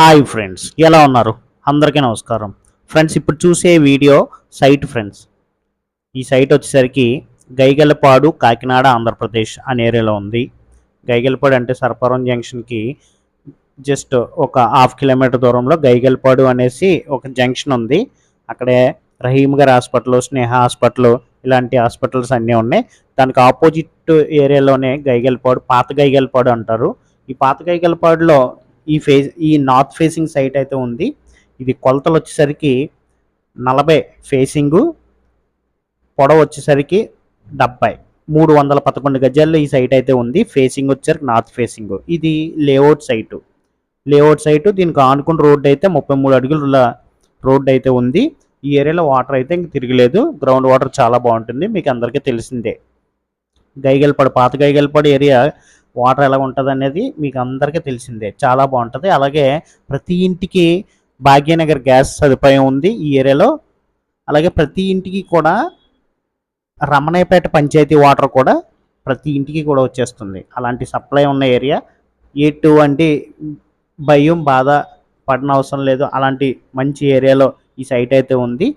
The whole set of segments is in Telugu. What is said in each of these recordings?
హాయ్ ఫ్రెండ్స్ ఎలా ఉన్నారు? అందరికీ నమస్కారం. ఫ్రెండ్స్ ఇప్పుడు చూసే వీడియో సైట్ ఫ్రెండ్స్. ఈ సైట్ వచ్చేసరికి గైగలపాడు కాకినాడ ఆంధ్రప్రదేశ్ అనే ఏరియాలో ఉంది. గైగలపాడు అంటే సర్పవరం జంక్షన్కి జస్ట్ ఒక హాఫ్ కిలోమీటర్ దూరంలో గైగలపాడు అనేసి ఒక జంక్షన్ ఉంది. అక్కడే రహీమ్ గారి హాస్పిటల్ స్నేహ హాస్పిటల్ ఇలాంటి హాస్పిటల్స్ అన్నీ ఉన్నాయి. దానికి ఆపోజిట్ ఏరియాలోనే గైగలపాడు పాత గైగలపాడు అంటారు. ఈ పాత గైగలపాడులో ఈ ఫేస్ ఈ నార్త్ ఫేసింగ్ సైట్ అయితే ఉంది. ఇది కొలతలు వచ్చేసరికి నలభై ఫేసింగు పొడవు వచ్చేసరికి డెబ్బై. మూడు వందల పదకొండు గజాల్లో ఈ సైట్ అయితే ఉంది. ఫేసింగ్ వచ్చేసరికి నార్త్ ఫేసింగ్ ఇది లేఅవుట్ సైటు లేఅవుట్ సైటు దీనికి ఆనుకున్న రోడ్డు అయితే ముప్పై మూడు అడుగుల రోడ్డు అయితే ఉంది. ఈ ఏరియాలో వాటర్ అయితే ఇంక తిరగలేదు. గ్రౌండ్ వాటర్ చాలా బాగుంటుంది. మీకు అందరికీ తెలిసిందే. గైగల్పాడు పాత గైగల్పాడు ఏరియా వాటర్ ఎలా ఉంటుంది అనేది మీకు అందరికీ తెలిసిందే. చాలా బాగుంటుంది. అలాగే ప్రతి ఇంటికి భాగ్యనగర్ గ్యాస్ సదుపాయం ఉంది ఈ ఏరియాలో. అలాగే ప్రతి ఇంటికి కూడా రమణయ్యపేట పంచాయతీ వాటర్ కూడా ప్రతి ఇంటికి కూడా వచ్చేస్తుంది. అలాంటి సప్లై ఉన్న ఏరియా. ఎటువంటి భయం బాధ పడిన అవసరం లేదు. అలాంటి మంచి ఏరియాలో ఈ సైట్ అయితే ఉంది.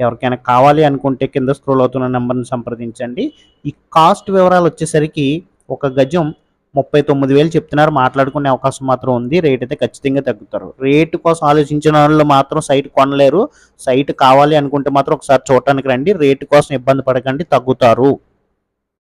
ఎవరికైనా కావాలి అనుకుంటే కింద స్క్రోల్ అవుతున్న నెంబర్ని సంప్రదించండి. ఈ కాస్ట్ వివరాలు వచ్చేసరికి ఒక గజం ముప్పై తొమ్మిది వేలు చెప్తున్నారు. మాట్లాడుకునే అవకాశం మాత్రం ఉంది. రేట్ అయితే ఖచ్చితంగా తగ్గుతారు. రేటు కోసం ఆలోచించిన వాళ్ళు మాత్రం సైట్ కొనలేరు. సైట్ కావాలి అనుకుంటే మాత్రం ఒకసారి చూడటానికి రండి. రేటు కోసం ఇబ్బంది పడకండి. తగ్గుతారు.